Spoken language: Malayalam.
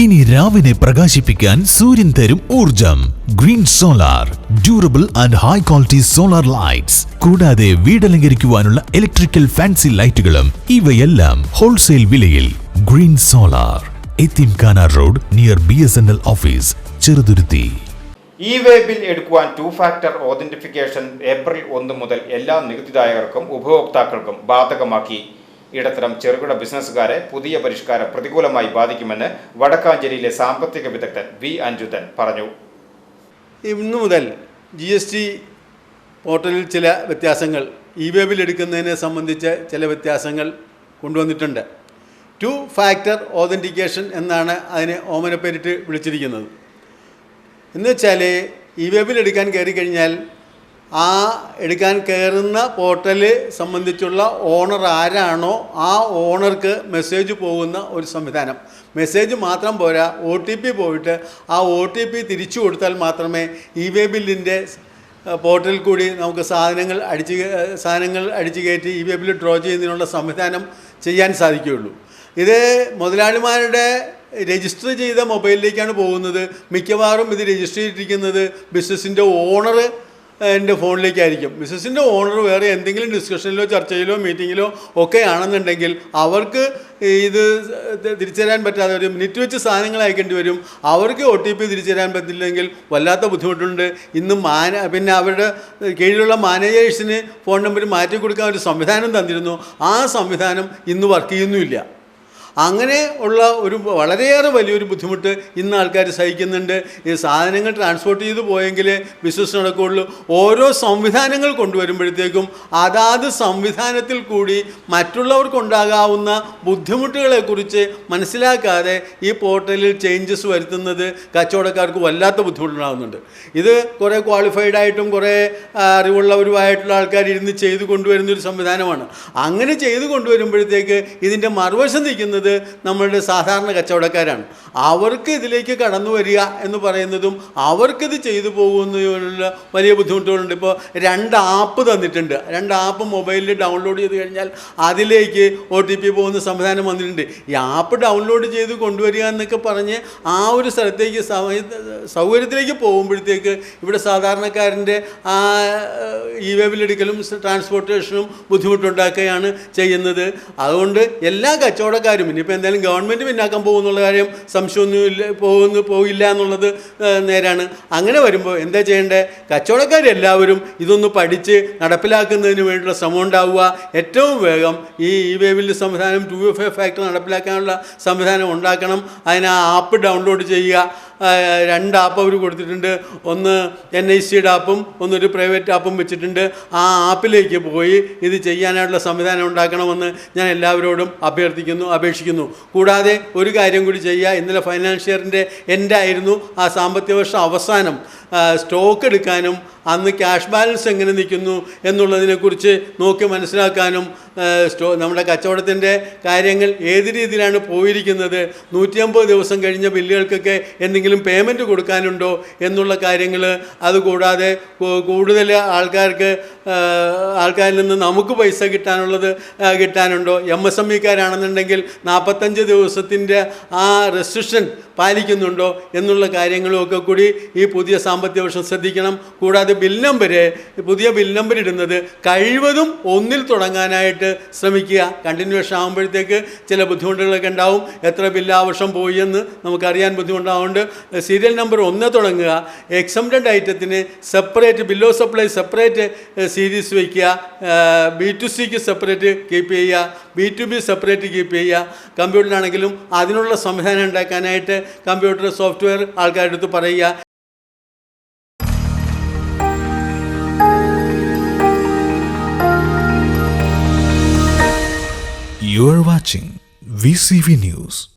ഇനി രാവിനെ പ്രകാശിപ്പിക്കാൻ സൂര്യൻ തരും ഊർജം green solar durable and high quality solar lights കൂടാതെ വീടലങ്കരിക്കുവാനുള്ള ഇലക്ട്രിക്കൽ ഫാൻസി ലൈറ്റുകളും ഇവയെല്ലാം ഹോൾസെയിൽ വിലയിൽ. Green solar Yatheemkhana road near B S N L office Cheruthuruthy. E way bill എടുക്കുവാൻ ടു ഫാക്ടർ ഓതന്റിഫിക്കേഷൻ ഏപ്രിൽ ഒന്ന് മുതൽ എല്ലാ നികുതിദായകർക്കും ഉപഭോക്താക്കൾക്കും ബാധകമാക്കി. ഇടത്തരം ചെറുകിട ബിസിനസ്സുകാരെ പുതിയ പരിഷ്കാരം പ്രതികൂലമായി ബാധിക്കുമെന്ന് വടക്കാഞ്ചേരിയിലെ സാമ്പത്തിക വിദഗ്ധൻ വി അഞ്ജുതൻ പറഞ്ഞു. ഇന്നു മുതൽ ജി എസ് ടി പോർട്ടലിൽ ചില വ്യത്യാസങ്ങൾ ഇ വേബിൽ എടുക്കുന്നതിനെ സംബന്ധിച്ച് ചില വ്യത്യാസങ്ങൾ കൊണ്ടുവന്നിട്ടുണ്ട്. ടു ഫാക്ടർ ഓതന്റിക്കേഷൻ എന്നാണ് അതിനെ ഓമനപ്പേരിട്ട് വിളിച്ചിരിക്കുന്നത്. എന്നുവെച്ചാൽ ഇ വേബിൽ എടുക്കാൻ കയറി കഴിഞ്ഞാൽ ആ എടുക്കാൻ കയറുന്ന പോർട്ടൽ സംബന്ധിച്ചുള്ള ഓണർ ആരാണോ ആ ഓണർക്ക് മെസ്സേജ് പോകുന്ന ഒരു സംവിധാനം. മെസ്സേജ് മാത്രം പോരാ ഒ ടി പി പോയിട്ട് ആ ഒ ടി പി തിരിച്ചു കൊടുത്താൽ മാത്രമേ ഇ വേ ബില്ലിന്റെ പോർട്ടലിൽ കൂടി നമുക്ക് സാധനങ്ങൾ അടിച്ച് സാധനങ്ങൾ അടിച്ചു കയറ്റി ഇ വേ ബില്ല് ഡ്രോ ചെയ്യുന്നതിനുള്ള സംവിധാനം ചെയ്യാൻ സാധിക്കുകയുള്ളൂ. ഇത് മുതലാളിമാരുടെ രജിസ്റ്റർ ചെയ്ത മൊബൈലിലേക്കാണ് പോകുന്നത്. മിക്കവാറും ഇത് രജിസ്റ്റർ ചെയ്തിരിക്കുന്നത് ബിസിനസ്സിന്റെ ഓണർ എന്റെ ഫോണിലേക്കായിരിക്കും. മിസ്സസിന്റെ ഓണർ വേറെ എന്തെങ്കിലും ഡിസ്കഷനിലോ ചർച്ചയിലോ മീറ്റിങ്ങിലോ ഒക്കെ ആണെന്നുണ്ടെങ്കിൽ അവർക്ക് ഇത് തിരിച്ചുതരാൻ പറ്റാതെ ഒരു മിനിറ്റ് വെച്ച് സാധനങ്ങൾ അയക്കേണ്ടി വരും. അവർക്ക് ഒ ടി പി തിരിച്ചുതരാൻ പറ്റില്ലെങ്കിൽ വല്ലാത്ത ബുദ്ധിമുട്ടുണ്ട്. ഇന്ന് മാന പിന്നെ അവരുടെ കീഴിലുള്ള മാനേജേഴ്സിന് ഫോൺ നമ്പർ മാറ്റി കൊടുക്കാൻ ഒരു സംവിധാനം തന്നിരുന്നു. ആ സംവിധാനം ഇന്ന് വർക്ക് ചെയ്യുന്നുമില്ല. അങ്ങനെ ഉള്ള ഒരു വളരെയേറെ വലിയൊരു ബുദ്ധിമുട്ട് ഇന്ന് ആൾക്കാർ സഹിക്കുന്നുണ്ട്. ഈ സാധനങ്ങൾ ട്രാൻസ്പോർട്ട് ചെയ്ത് പോയെങ്കിൽ ബിസിനസ് നടക്കുകയുള്ളൂ. ഓരോ സംവിധാനങ്ങൾ കൊണ്ടുവരുമ്പോഴത്തേക്കും അതാത് സംവിധാനത്തിൽ കൂടി മറ്റുള്ളവർക്കുണ്ടാകാവുന്ന ബുദ്ധിമുട്ടുകളെക്കുറിച്ച് മനസ്സിലാക്കാതെ ഈ പോർട്ടലിൽ ചേഞ്ചസ് വരുത്തുന്നത് കച്ചവടക്കാർക്ക് വല്ലാത്ത ബുദ്ധിമുട്ടുണ്ടാകുന്നുണ്ട് ഇത് കുറേ ക്വാളിഫൈഡ് ആയിട്ടും കുറേ അറിവുള്ളവരുമായിട്ടുള്ള ആൾക്കാർ ഇരുന്ന് ചെയ്തു കൊണ്ടുവരുന്ന ഒരു സംവിധാനമാണ്. അങ്ങനെ ചെയ്തു കൊണ്ടുവരുമ്പോഴത്തേക്ക് ഇതിന്റെ മറുവശം നിൽക്കുന്നത് നമ്മളുടെ സാധാരണ കച്ചവടക്കാരാണ്. അവർക്ക് ഇതിലേക്ക് കടന്നു വരിക എന്ന് പറയുന്നതും അവർക്കിത് ചെയ്തു പോകുന്നതിനുള്ള വലിയ ബുദ്ധിമുട്ടുകളുണ്ട്. ഇപ്പോൾ രണ്ട് ആപ്പ് തന്നിട്ടുണ്ട്. രണ്ട് ആപ്പ് മൊബൈലിൽ ഡൗൺലോഡ് ചെയ്ത് കഴിഞ്ഞാൽ അതിലേക്ക് ഒ ടി പി പോകുന്ന സംവിധാനം വന്നിട്ടുണ്ട്. ഈ ആപ്പ് ഡൗൺലോഡ് ചെയ്ത് കൊണ്ടുവരിക എന്നൊക്കെ പറഞ്ഞ് ആ ഒരു സ്ഥലത്തേക്ക് സൗകര്യത്തിലേക്ക് പോകുമ്പോഴത്തേക്ക് ഇവിടെ സാധാരണക്കാരന്റെ ആ ഇ വേവിലെടുക്കലും ട്രാൻസ്പോർട്ടേഷനും ബുദ്ധിമുട്ടുണ്ടാക്കുകയാണ് ചെയ്യുന്നത്. അതുകൊണ്ട് എല്ലാ കച്ചവടക്കാരും ഇനിയിപ്പോൾ എന്തായാലും ഗവൺമെന്റ് പിന്നാക്കാൻ പോകുന്നുള്ള കാര്യം സംശയമൊന്നുമില്ല പോകുന്നു പോകില്ല എന്നുള്ളത് നേരാണ്. അങ്ങനെ വരുമ്പോൾ എന്താ ചെയ്യേണ്ടത് കച്ചവടക്കാരെല്ലാവരും ഇതൊന്ന് പഠിച്ച് നടപ്പിലാക്കുന്നതിന് വേണ്ടിയുള്ള ശ്രമം ഉണ്ടാവുക. ഏറ്റവും വേഗം ഈ ഇ വേവിൽ സംവിധാനം ടു എഫ് എ ഫാക്ടർ നടപ്പിലാക്കാനുള്ള സംവിധാനം ഉണ്ടാക്കണം. അതിന് ആ ആപ്പ് ഡൗൺലോഡ് ചെയ്യുക. രണ്ട് ആപ്പ് അവർ കൊടുത്തിട്ടുണ്ട്. ഒന്ന് എൻ ഐ സിയുടെ ആപ്പും ഒന്നൊരു പ്രൈവറ്റ് ആപ്പും വെച്ചിട്ടുണ്ട്. ആ ആപ്പിലേക്ക് പോയി ഇത് ചെയ്യാനായിട്ടുള്ള സംവിധാനം ഉണ്ടാക്കണമെന്ന് ഞാൻ എല്ലാവരോടും അഭ്യർത്ഥിക്കുന്നു അപേക്ഷിക്കുന്നു. കൂടാതെ ഒരു കാര്യം കൂടി ചെയ്യുക. ഇന്നലെ ഫൈനാൻഷ്യറിന്റെ എന്റെ ആയിരുന്നു ആ സാമ്പത്തിക വർഷം അവസാനം. സ്റ്റോക്ക് എടുക്കാനും അന്ന് ക്യാഷ് ബാലൻസ് എങ്ങനെ നിൽക്കുന്നു എന്നുള്ളതിനെക്കുറിച്ച് നോക്കി മനസ്സിലാക്കാനും സ്റ്റോ നമ്മുടെ കച്ചവടത്തിന്റെ കാര്യങ്ങൾ ഏത് രീതിയിലാണ് പോയിരിക്കുന്നത് നൂറ്റിയമ്പത് ദിവസം കഴിഞ്ഞ ബില്ലുകൾക്കൊക്കെ എന്തെങ്കിലും പേയ്മെന്റ് കൊടുക്കാനുണ്ടോ എന്നുള്ള കാര്യങ്ങൾ അതുകൂടാതെ കൂടുതൽ ആൾക്കാർക്ക് ആൾക്കാരിൽ നിന്ന് നമുക്ക് പൈസ കിട്ടാനുള്ളത് കിട്ടാനുണ്ടോ? എം എസ് എം ഇക്കാരാണെന്നുണ്ടെങ്കിൽ നാൽപ്പത്തഞ്ച് ദിവസത്തിന്റെ ആ റെസ്ട്രിക്ഷൻ പാലിക്കുന്നുണ്ടോ എന്നുള്ള കാര്യങ്ങളുമൊക്കെ കൂടി ഈ പുതിയ സാമ്പത്തിക വർഷം ശ്രദ്ധിക്കണം. കൂടാതെ ബിൽ നമ്പർ പുതിയ ബിൽ നമ്പർ ഇടുന്നത് കഴിവതും ഒന്നിൽ തുടങ്ങാനായിട്ട് ശ്രമിക്കുക. കണ്ടിന്യൂഷൻ ആകുമ്പോഴത്തേക്ക് ചില ബുദ്ധിമുട്ടുകളൊക്കെ ഉണ്ടാവും. എത്ര ബില്ല് ആ വർഷം പോയി എന്ന് നമുക്കറിയാൻ ബുദ്ധിമുട്ടാവുകൊണ്ട് സീരിയൽ നമ്പർ ഒന്ന് തുടങ്ങുക. എക്സംപ്റ്റഡ് ഐറ്റത്തിന് സെപ്പറേറ്റ് ബില്ലോ സപ്ലൈ സെപ്പറേറ്റ് സീരീസ് വയ്ക്കുക ബി ടു സിക്ക് സെപ്പറേറ്റ് കീപ്പ് ചെയ്യുക. B to B separate keep ചെയ്യുക കമ്പ്യൂട്ടറിലാണെങ്കിലും അതിനുള്ള സംവിധാനം ഉണ്ടാക്കാനായിട്ട് കമ്പ്യൂട്ടർ സോഫ്റ്റ്വെയർ ആൾക്കാരുടെ അടുത്ത് പറയുക You are watching VCV News.